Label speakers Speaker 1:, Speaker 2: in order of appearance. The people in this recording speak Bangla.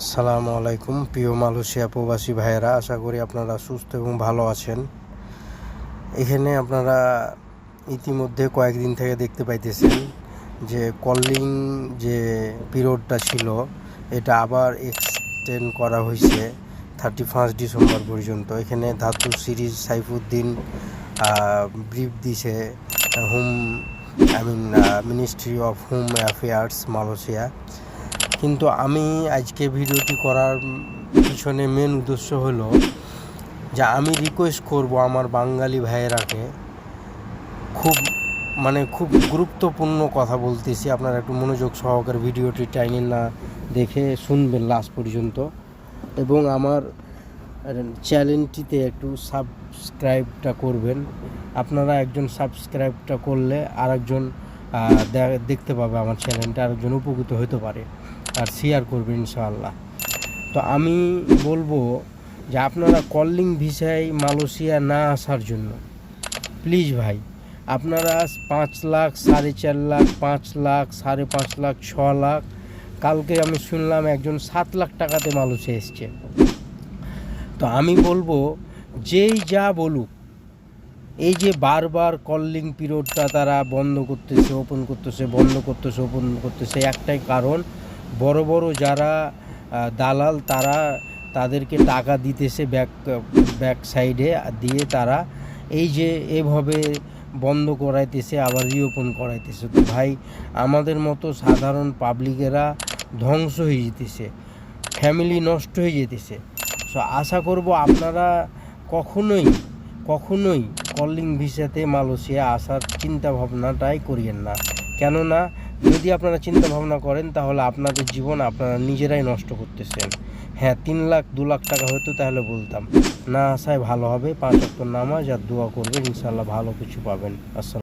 Speaker 1: আসসালামু আলাইকুম, প্রিয় মালয়েশিয়া প্রবাসী ভাইয়েরা। আশা করি আপনারা সুস্থ এবং ভালো আছেন। এখানে আপনারা ইতিমধ্যে কয়েকদিন থেকে দেখতে পাইতেছেন যে কলিং যে পিরিয়ডটা ছিল, এটা আবার এক্সটেন্ড করা হয়েছে থার্টি ফার্স্ট ডিসেম্বর পর্যন্ত। এখানে ধাতু সিরিজ সাইফুদ্দিন ব্রিফ দিছে, home I mean ministry of home affairs Malaysia. কিন্তু আমি আজকে ভিডিওটি করার পিছনে মেন উদ্দেশ্য হলো যে আমি রিকোয়েস্ট করব আমার বাঙালি ভাইয়েরাকে খুব মানে খুব গুরুত্বপূর্ণ কথা বলতেছি। আপনারা একটু মনোযোগ সহকারে ভিডিওটি টাইনে না দেখে শুনবেন লাস্ট পর্যন্ত। এবং আমার চ্যানেলটিতে একটু সাবস্ক্রাইবটা করবেন। আপনারা একজন সাবস্ক্রাইবটা করলে আরেকজন দেখতে পাবে আমার চ্যানেলটা, আরেকজন উপকৃত হতে পারে। আর শেয়ার করবেন ইনশাআল্লাহ। তো আমি বলব যে আপনারা কলিং ভিসায় মালয়েশিয়া না আসার জন্য প্লিজ ভাই, আপনারা পাঁচ লাখ, সাড়ে চার লাখ, পাঁচ লাখ, সাড়ে পাঁচ লাখ, ছ লাখ, কালকে আমি শুনলাম একজন সাত লাখ টাকাতে মালয়েশিয়া এসছে। তো আমি বলব, যেই যা বলুক এই যে বারবার কলিং পিরিয়ডটা তারা বন্ধ করতেছে ওপেন করতেছে, বন্ধ করতেছে ওপেন করতেছে, একটাই কারণ, বড় বড় যারা দালাল তারা তাদেরকে টাকা দিতেছে ব্যাক ব্যাক সাইডে দিয়ে তারা এই যে এভাবে বন্ধ করাইতেছে, আবার রিওপেন করাইতেছে। তো ভাই, আমাদের মতো সাধারণ পাবলিকেরা ধ্বংস হয়ে যেতেছে ফ্যামিলি নষ্ট হয়ে যেতেছে। সো আশা করব আপনারা কখনোই কখনোই কলিং ভিসাতে মালয়েশিয়া আসার চিন্তা ভাবনাটাই করিয়েন না। কেননা, যদি আপনারা চিন্তা ভাবনা করেন, তাহলে আপনাদের জীবন আপনারা নিজেরাই নষ্ট করতেছেন। হ্যাঁ তিন লাখ, দু লাখ টাকা হয়তো তাহলে বলতাম। না আসায় ভালো হবে, পাঁচ অক্টর নামাজ আর দোয়া করবেন ইনশাল্লাহ ভালো কিছু পাবেন। আসসালাম